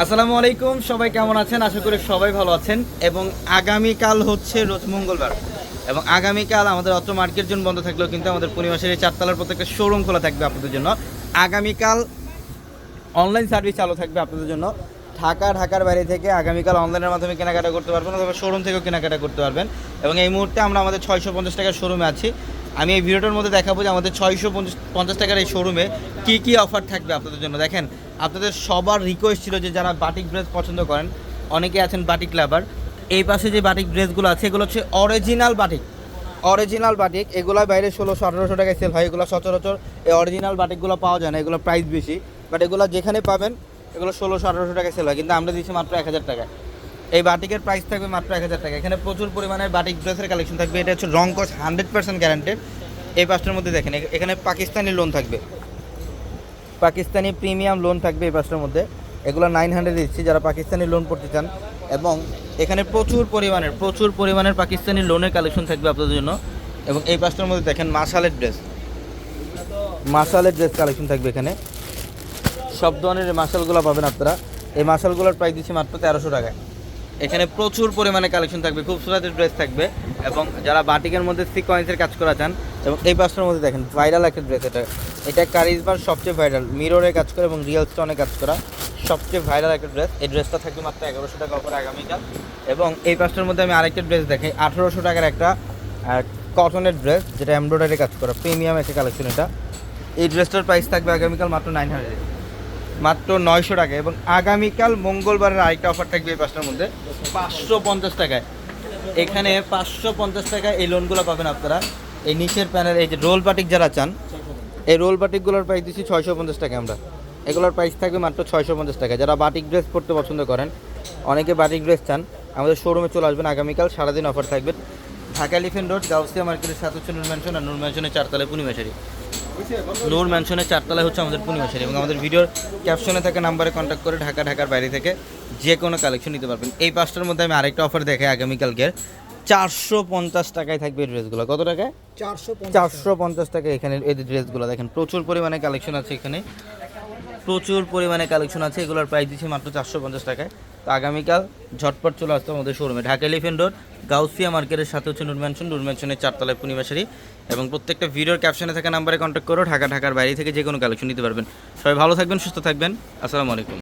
আসসালামু আলাইকুম, সবাই কেমন আছেন? আশা করি সবাই ভালো আছেন। এবং আগামীকাল হচ্ছে রোজ মঙ্গলবার। এবং আগামীকাল আমাদের অত মার্কেট জন্য বন্ধ থাকলেও কিন্তু আমাদের পরিমাসের এই চারতলার প্রত্যেকটা শোরুম খোলা থাকবে আপনাদের জন্য। আগামীকাল অনলাইন সার্ভিস চালু থাকবে আপনাদের জন্য। ঢাকা, ঢাকার বাইরে থেকে আগামীকাল অনলাইনের মাধ্যমে কেনাকাটা করতে পারবেন অথবা শোরুম থেকেও কেনাকাটা করতে পারবেন। এবং এই মুহূর্তে আমরা আমাদের ছয়শো পঞ্চাশ টাকার শোরুমে আছি। আমি এই ভিডিওটার মধ্যে দেখাবো যে আমাদের ছয়শো পঞ্চাশ টাকার এই শোরুমে কী কী অফার থাকবে আপনাদের জন্য। দেখেন আপনাদের সবার রিকোয়েস্ট ছিল যে যারা বাটিক ড্রেস পছন্দ করেন, অনেকে আছেন বাটিক লাভার এই পাশে যে বাটিক ড্রেসগুলো আছে, এগুলো হচ্ছে অরিজিনাল বাটিক অরিজিনাল বাটিক এগুলো বাইরে ষোলোশো, আঠারোশো টাকায় সেল হয়। এগুলো সচরাচর এই অরিজিনাল বাটিকগুলো পাওয়া যায় না এগুলো প্রাইস বেশি। বাট এগুলো যেখানে পাবেন, এগুলো ষোলোশো, আঠারোশো টাকায় সেল হয়। কিন্তু আমরা দিচ্ছি মাত্র এক হাজার টাকায়। এই বাটিকের প্রাইস থাকবে মাত্র এক হাজার টাকা এখানে প্রচুর পরিমাণের বাটিক ড্রেসের কালেকশন থাকবে। এটা হচ্ছে রং কস হান্ড্রেড পার্সেন্ট গ্যারান্টেড এই পাঁচটার মধ্যে দেখেন এখানে পাকিস্তানি লোন থাকবে। পাকিস্তানি প্রিমিয়াম লোন থাকবে এই পাঁচটার মধ্যে। এগুলো নাইন হান্ড্রেড দিচ্ছি যারা পাকিস্তানি লোন করতে চান। এবং এখানে প্রচুর পরিমাণের প্রচুর পরিমাণের পাকিস্তানি লোনের কালেকশন থাকবে আপনাদের জন্য। এবং এই পাঁচটার মধ্যে দেখেন মাসালের ড্রেস মাসালের ড্রেস কালেকশন থাকবে এখানে। সব ধরনের মাসালগুলো পাবেন আপনারা। এই মাসালগুলোর প্রাইস দিচ্ছি মাত্র তেরোশো টাকায়। এখানে প্রচুর পরিমাণে কালেকশন থাকবে, খুব সুরাতের ড্রেস থাকবে। এবং যারা বাটিকের মধ্যে সিকোয়েন্সের কাজ করা চান, এবং এই পাঁচটার মধ্যে দেখেন ভাইরাল একটা ড্রেস এটা। এটা কারিজমার সবচেয়ে ভাইরাল মিররে কাজ করা এবং রিয়েল স্টোনে কাজ করা সবচেয়ে ভাইরাল একটা ড্রেস এই ড্রেসটা থাকবে মাত্র এগারোশো টাকা অফার আগামীকাল। এবং এই পাঁচটার মধ্যে আমি আরেকটা ড্রেস দেখাই। আঠেরোশো টাকার একটা কটনের ড্রেস যেটা এমব্রয়ডারি কাজ করা প্রিমিয়াম একটা কালেকশন এটা। এই ড্রেসটার প্রাইস থাকবে আগামীকাল মাত্র নাইন হান্ড্রেড মাত্র নয়শো টাকা। এবং আগামীকাল মঙ্গলবারের আরেকটা অফার থাকবে এই পাঁচটার মধ্যে, পাঁচশো পঞ্চাশ টাকায়। এখানে পাঁচশো পঞ্চাশ টাকায় এই লোনগুলো পাবেন আপনারা। এই নিচের প্যানেল এই যে রোল বাটিক যারা চান এই রোল বাটিকগুলোর প্রাইস দিচ্ছি ছয়শো পঞ্চাশ টাকা আমরা। এগুলোর প্রাইস থাকবে মাত্র ছয়শো পঞ্চাশ টাকা। যারা বাটিক ড্রেস পরতে পছন্দ করেন, অনেকে বাটিক ড্রেস চান, আমাদের শোরুমে চলে আসবেন, আগামীকাল সারাদিন অফার থাকবে। ঢাকা এলিফেন্ট রোড গাউসিয়া মার্কেটের সাথে হচ্ছে নূর ম্যানশন আর নূর ম্যানশনের চারতলায় পূর্ণিমাশারি নূর ম্যানশনের চারতলায় হচ্ছে আমাদের পূর্ণিমাশারি এবং আমাদের ভিডিওর ক্যাপশনে থাকা নাম্বারে কন্ট্যাক্ট করে ঢাকা, ঢাকার বাইরে থেকে যে কোনো কালেকশন নিতে পারবেন। এই পাঁচটার মধ্যে আমি আরেকটা অফার দেখাই আগামীকালকের। চারশো পঞ্চাশ টাকায় থাকবে এই ড্রেসগুলো। কত টাকায়? চারশো চারশো পঞ্চাশ টাকা এখানে এই ড্রেসগুলো দেখেন প্রচুর পরিমাণে কালেকশন আছে এখানে। প্রচুর পরিমাণে কালেকশন আছে এগুলোর প্রাইস দিচ্ছি মাত্র চারশো পঞ্চাশ টাকায়। তো আগামীকাল ঝটপট চলে আসতে আমাদের শোরুমে ঢাকা এলিফেন্ট রোড গাউসিয়া মার্কেটের সাথে হচ্ছে নুর ম্যানশন নুর ম্যানশনের চারতলায় পূর্ণিমাশারি। এবং প্রত্যেকটা ভিডিওর ক্যাপশনে থাকা নাম্বারে কন্ট্যাক্ট করো ঢাকা ঢাকার বাইরে থেকে যে কোনো কালেকশন নিতে পারবেন। সবাই ভালো থাকবেন সুস্থ থাকবেন। আসসালামু আলাইকুম।